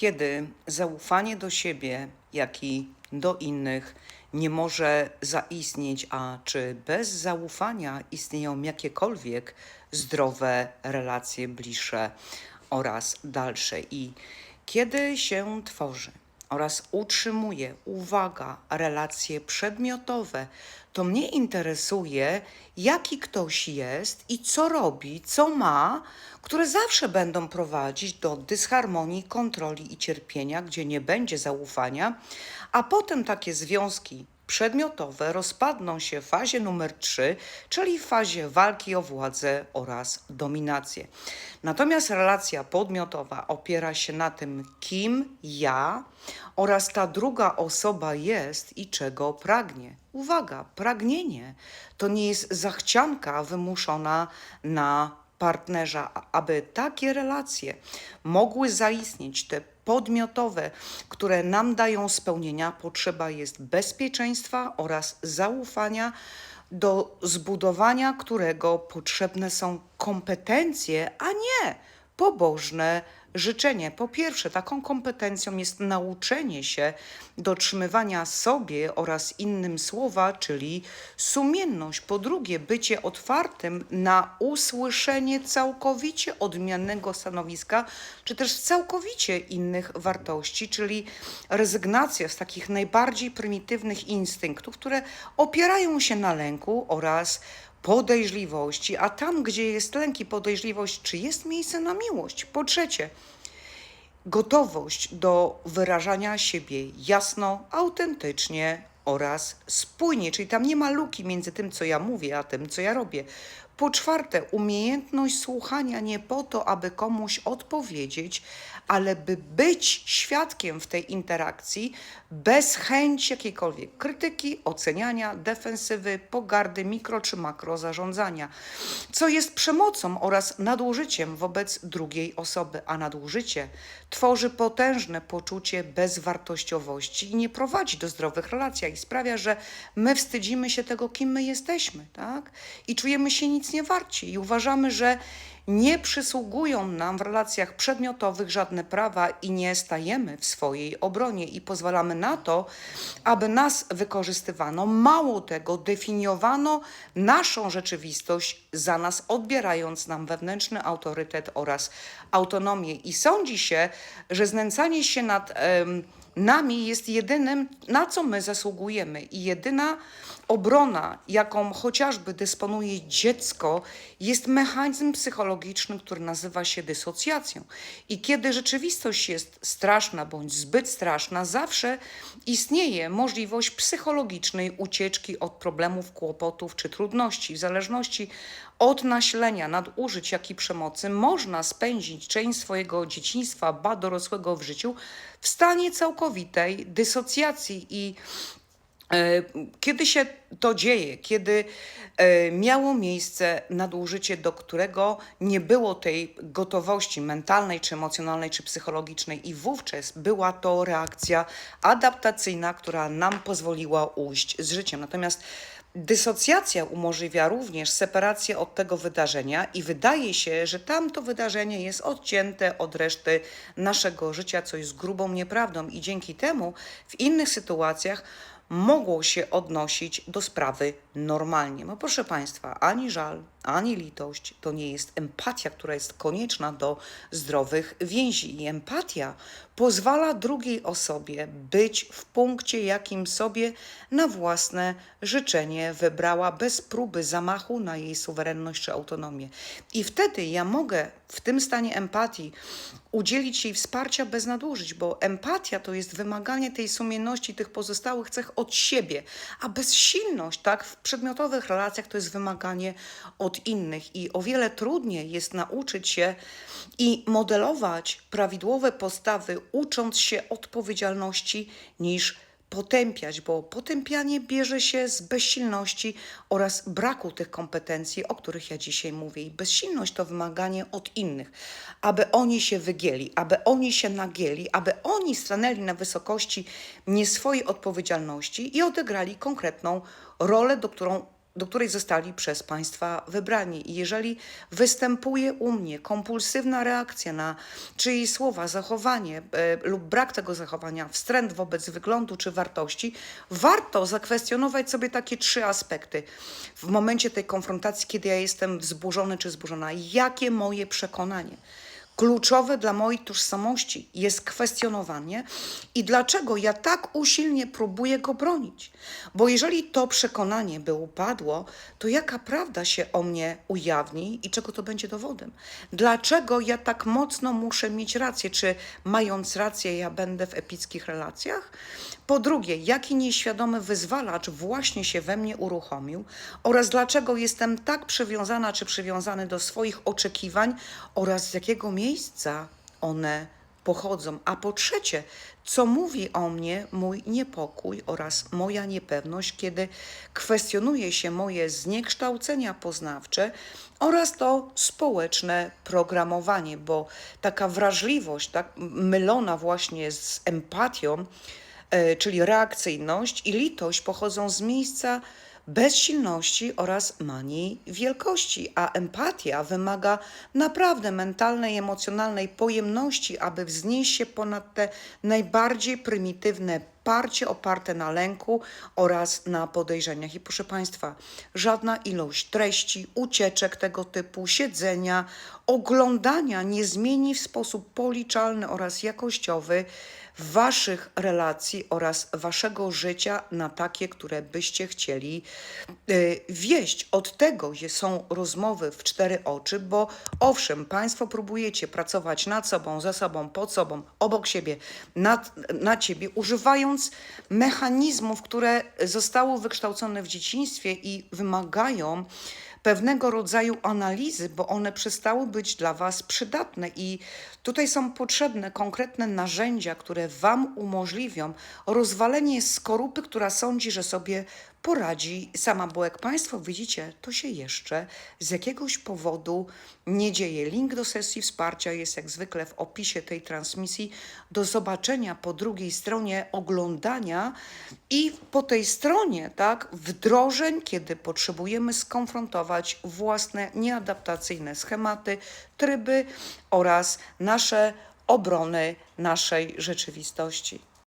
kiedy zaufanie do siebie, jak i do innych nie może zaistnieć, a czy bez zaufania istnieją jakiekolwiek zdrowe relacje bliższe oraz dalsze. I kiedy się tworzy oraz utrzymuje, uwaga, relacje przedmiotowe, to mnie interesuje, jaki ktoś jest i co robi, co ma, które zawsze będą prowadzić do dysharmonii, kontroli i cierpienia, gdzie nie będzie zaufania, a potem takie związki przedmiotowe rozpadną się w fazie numer 3, czyli w fazie walki o władzę oraz dominację. Natomiast relacja podmiotowa opiera się na tym, kim ja oraz ta druga osoba jest i czego pragnie. Uwaga, pragnienie to nie jest zachcianka wymuszona na partnerza, aby takie relacje mogły zaistnieć, te podmiotowe, które nam dają spełnienia, potrzeba jest bezpieczeństwa oraz zaufania, do zbudowania którego potrzebne są kompetencje, a nie pobożne życzenie. Po pierwsze, taką kompetencją jest nauczenie się dotrzymywania sobie oraz innym słowa, czyli sumienność. Po drugie, bycie otwartym na usłyszenie całkowicie odmiennego stanowiska, czy też całkowicie innych wartości, czyli rezygnacja z takich najbardziej prymitywnych instynktów, które opierają się na lęku oraz podejrzliwości, a tam, gdzie jest lęk i podejrzliwość, czy jest miejsce na miłość? Po trzecie, gotowość do wyrażania siebie jasno, autentycznie oraz spójnie, czyli tam nie ma luki między tym, co ja mówię, a tym, co ja robię. Po czwarte, umiejętność słuchania nie po to, aby komuś odpowiedzieć, ale by być świadkiem w tej interakcji bez chęci jakiejkolwiek krytyki, oceniania, defensywy, pogardy, mikro czy makro zarządzania, co jest przemocą oraz nadużyciem wobec drugiej osoby, a nadużycie tworzy potężne poczucie bezwartościowości i nie prowadzi do zdrowych relacji sprawia, że my wstydzimy się tego, kim my jesteśmy, tak? I czujemy się nic nie warci i uważamy, że nie przysługują nam w relacjach przedmiotowych żadne prawa i nie stajemy w swojej obronie i pozwalamy na to, aby nas wykorzystywano. Mało tego, definiowano naszą rzeczywistość za nas, odbierając nam wewnętrzny autorytet oraz autonomię. I sądzi się, że znęcanie się nad nami jest jedynym, na co my zasługujemy i jedyna obrona, jaką chociażby dysponuje dziecko, jest mechanizm psychologiczny, który nazywa się dysocjacją. I kiedy rzeczywistość jest straszna bądź zbyt straszna, zawsze istnieje możliwość psychologicznej ucieczki od problemów, kłopotów czy trudności. W zależności od nasilenia, nadużyć, jak i przemocy, można spędzić część swojego dzieciństwa, ba dorosłego w życiu w stanie całkowitej dysocjacji i E, Kiedy się to dzieje, kiedy e, miało miejsce nadużycie, do którego nie było tej gotowości mentalnej, czy emocjonalnej, czy psychologicznej, i wówczas była to reakcja adaptacyjna, która nam pozwoliła ujść z życiem. Natomiast dysocjacja umożliwia również separację od tego wydarzenia, i wydaje się, że tamto wydarzenie jest odcięte od reszty naszego życia, co jest grubą nieprawdą, i dzięki temu w innych sytuacjach mogło się odnosić do sprawy normalnie. No proszę Państwa, ani żal, ani litość to nie jest empatia, która jest konieczna do zdrowych więzi. I empatia pozwala drugiej osobie być w punkcie, jakim sobie na własne życzenie wybrała, bez próby zamachu na jej suwerenność czy autonomię. I wtedy ja mogę w tym stanie empatii udzielić jej wsparcia bez nadużyć, bo empatia to jest wymaganie tej sumienności, tych pozostałych cech od siebie, a bezsilność, tak, w przedmiotowych relacjach to jest wymaganie od innych i o wiele trudniej jest nauczyć się i modelować prawidłowe postawy, ucząc się odpowiedzialności niż potępiać, bo potępianie bierze się z bezsilności oraz braku tych kompetencji, o których ja dzisiaj mówię. I bezsilność to wymaganie od innych, aby oni się wygięli, aby oni się nagięli, aby oni stanęli na wysokości nie swojej odpowiedzialności i odegrali konkretną rolę, do którą do której zostali przez Państwa wybrani. I jeżeli występuje u mnie kompulsywna reakcja na czyjeś słowa, zachowanie e, lub brak tego zachowania, wstręt wobec wyglądu czy wartości, warto zakwestionować sobie takie trzy aspekty. W momencie tej konfrontacji, kiedy ja jestem wzburzony czy zburzona, jakie moje przekonanie? Kluczowe dla mojej tożsamości jest kwestionowanie i dlaczego ja tak usilnie próbuję go bronić. Bo jeżeli to przekonanie by upadło, to jaka prawda się o mnie ujawni i czego to będzie dowodem? Dlaczego ja tak mocno muszę mieć rację? Czy mając rację, ja będę w epickich relacjach? Po drugie, jaki nieświadomy wyzwalacz właśnie się we mnie uruchomił oraz dlaczego jestem tak przywiązana czy przywiązany do swoich oczekiwań oraz z jakiego miejsca one pochodzą. A po trzecie, co mówi o mnie mój niepokój oraz moja niepewność, kiedy kwestionuje się moje zniekształcenia poznawcze oraz to społeczne programowanie, bo taka wrażliwość, tak mylona właśnie z empatią, czyli reakcyjność i litość pochodzą z miejsca bezsilności oraz manii wielkości, a empatia wymaga naprawdę mentalnej, emocjonalnej pojemności, aby wznieść się ponad te najbardziej prymitywne parcie oparte na lęku oraz na podejrzeniach. I proszę Państwa, żadna ilość treści, ucieczek tego typu, siedzenia, oglądania nie zmieni w sposób policzalny oraz jakościowy Waszych relacji oraz Waszego życia na takie, które byście chcieli y, wieść. Od tego są rozmowy w cztery oczy, bo owszem, Państwo próbujecie pracować nad sobą, ze sobą, pod sobą, obok siebie, nad, na Ciebie, używając mechanizmów, które zostały wykształcone w dzieciństwie i wymagają pewnego rodzaju analizy, bo one przestały być dla Was przydatne. I tutaj są potrzebne konkretne narzędzia, które Wam umożliwią rozwalenie skorupy, która sądzi, że sobie poradzi sama, bo jak Państwo widzicie, to się jeszcze z jakiegoś powodu nie dzieje. Link do sesji wsparcia jest jak zwykle w opisie tej transmisji. Do zobaczenia po drugiej stronie oglądania i po tej stronie, tak, wdrożeń, kiedy potrzebujemy skonfrontować własne nieadaptacyjne schematy, tryby oraz nasze obrony naszej rzeczywistości.